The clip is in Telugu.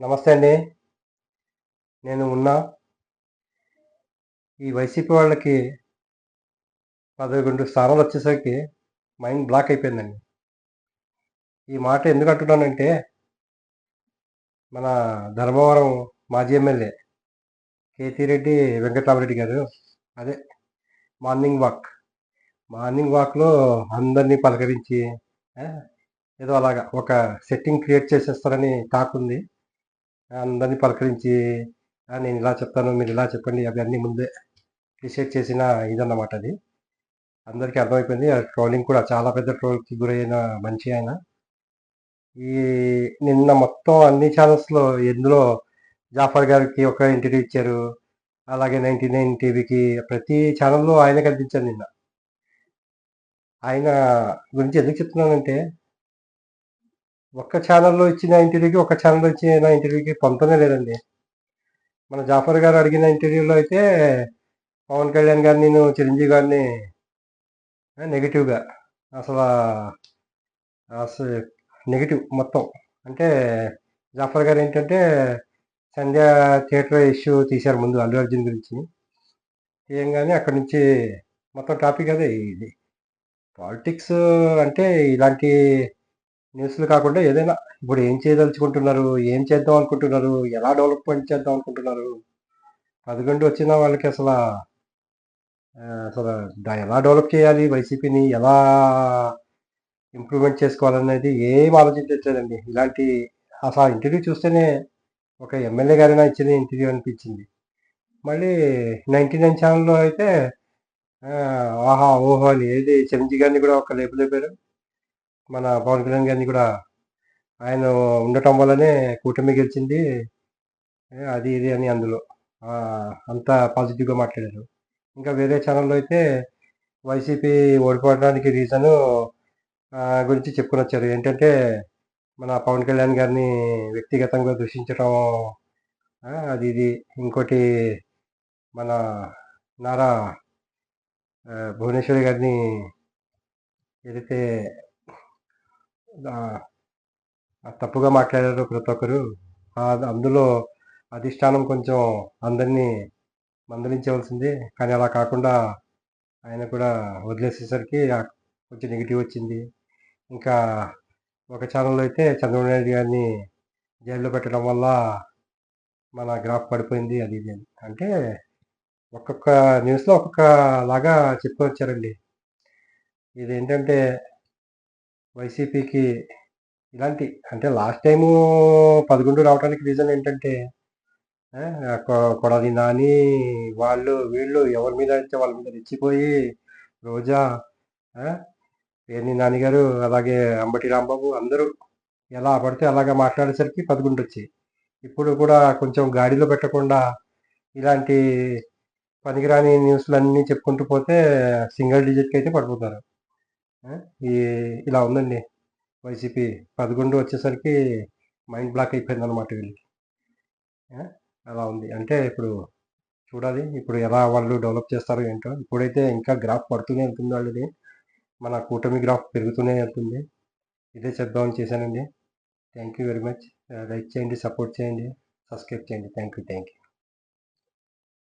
నమస్తే అండి. నేను ఉన్నా. ఈ వైసీపీ వాళ్ళకి పదకొండు స్థానాలు వచ్చేసరికి మైండ్ బ్లాక్ అయిపోయిందండి. ఈ మాట ఎందుకు అంటున్నానంటే మన ధర్మవరం మాజీ ఎమ్మెల్యే కేతిరెడ్డి వెంకటరామరెడ్డి గారు అదే మార్నింగ్ వాక్. మార్నింగ్ వాక్లో అందరినీ పలకరించి ఏదో అలాగా ఒక సెట్టింగ్ క్రియేట్ చేసేస్తారని టాక్ ఉంది. అందరినీ పలకరించి నేను ఇలా చెప్తాను మీరు ఇలా చెప్పండి అవి అన్నీ ముందే డిసైడ్ చేసిన ఇదన్నమాట అది. అందరికీ అర్థమైపోయింది. ట్రోలింగ్ కూడా చాలా పెద్ద ట్రోల్కి గురైన మంచి ఆయన. ఈ నిన్న మొత్తం అన్ని ఛానల్స్లో ఎందులో జాఫర్ గారికి ఒక ఇంటర్వ్యూ ఇచ్చారు అలాగే నైంటీ నైన్ టీవీకి ప్రతి ఛానల్లో ఆయన కనిపించారు నిన్న. ఆయన గురించి ఎందుకు చెప్తున్నానంటే ఒక్క ఛానల్లో ఇచ్చిన ఇంటర్వ్యూకి ఒక ఛానల్లో ఇచ్చిన ఇంటర్వ్యూకి పొంతనే లేదండి. మన జాఫర్ గారు అడిగిన ఇంటర్వ్యూలో అయితే పవన్ కళ్యాణ్ గారిని నేను చిరంజీవి గారిని నెగిటివ్గా అసలు అసలు నెగిటివ్ మొత్తం. అంటే జాఫర్ గారు ఏంటంటే సంధ్య థియేటర్ ఇష్యూ తీశారు ముందు అల్లు అర్జున్ గురించి. తీయంగానే అక్కడి నుంచి మొత్తం టాపిక్ అదే ఇది. పాలిటిక్స్ అంటే ఇలాంటి న్యూస్లు కాకుండా ఏదైనా ఇప్పుడు ఏం చేయదలుచుకుంటున్నారు? ఏం చేద్దాం అనుకుంటున్నారు? ఎలా డెవలప్మెంట్ చేద్దాం అనుకుంటున్నారు? పదకొండు వచ్చిన వాళ్ళకి అసలు అసలు ఎలా డెవలప్ చేయాలి? వైసీపీని ఎలా ఇంప్రూవ్మెంట్ చేసుకోవాలనేది ఏం ఆలోచించట్లేదండి. ఇలాంటి అసలు ఆ ఇంటర్వ్యూ చూస్తేనే ఒక ఎమ్మెల్యే గారైనా ఇచ్చిన ఇంటర్వ్యూ అనిపించింది. మళ్ళీ నైంటీ నైన్ ఛానల్లో అయితే ఆహా ఓహో అని ఏది చిరంజీవి గారిని కూడా ఒక లేపు లేపారు మన పవన్ కళ్యాణ్ గారిని కూడా ఆయన ఉండటం వల్లనే కూటమి గెలిచింది. అది ఇది అని అందులో. అంతా అంత పాజిటివ్గా మాట్లాడారు. ఇంకా వేరే ఛానల్లో అయితే వైసీపీ ఓడిపోవడానికి రీజను గురించి చెప్పుకుని వచ్చారు. ఏంటంటే మన పవన్ కళ్యాణ్ గారిని వ్యక్తిగతంగా దూషించడం అది ఇది. ఇంకోటి మన నారా భువనేశ్వరి గారిని ఏదైతే తప్పుగా మాట్లాడారు ప్రతి ఒక్కరు. అందులో అధిష్టానం కొంచెం అందరినీ మందలించవలసింది. కానీ అలా కాకుండా ఆయన కూడా వదిలేసేసరికి కొంచెం నెగిటివ్ వచ్చింది. ఇంకా ఒక ఛానల్లో అయితే చంద్రబాబు నాయుడు గారిని జైల్లో పెట్టడం వల్ల మన గ్రాఫ్ పడిపోయింది అది ఇది అని. అంటే ఒక్కొక్క న్యూస్లో ఒక్కొక్క లాగా చెప్పుకొచ్చారండి. ఇది ఏంటంటే వైసీపీకి ఇలాంటి అంటే లాస్ట్ టైము పదకొండు రావడానికి రీజన్ ఏంటంటే కొడాలి నాని వాళ్ళు వీళ్ళు ఎవరి మీద అయితే వాళ్ళ మీద రెచ్చిపోయి రోజా పేర్ని నాన్నగారు అలాగే అంబటి రాంబాబు అందరూ ఎలా పడితే అలాగా మాట్లాడేసరికి పదకొండు వచ్చాయి. ఇప్పుడు కూడా కొంచెం గాడిలో పెట్టకుండా ఇలాంటి పనికిరాని న్యూస్లన్నీ చెప్పుకుంటూ పోతే సింగిల్ డిజిట్కి అయితే పడిపోతారు. ఈ ఇలా ఉందండి. వైసీపీ పదకొండు వచ్చేసరికి మైండ్ బ్లాక్ అయిపోయింది అనమాట వీళ్ళకి అలా ఉంది. అంటే ఇప్పుడు చూడాలి ఇప్పుడు ఎలా వాళ్ళు డెవలప్ చేస్తారో ఏంటో. ఇప్పుడైతే ఇంకా గ్రాఫ్ పడుతూనే ఉంటుంది వాళ్ళది. మన కూటమి గ్రాఫ్ పెరుగుతూనే ఉంటుంది. ఇదే చెప్దామని చేశానండి. Thank you very much. Like చేయండి సపోర్ట్ చేయండి సబ్స్క్రైబ్ చేయండి. Thank you thank you.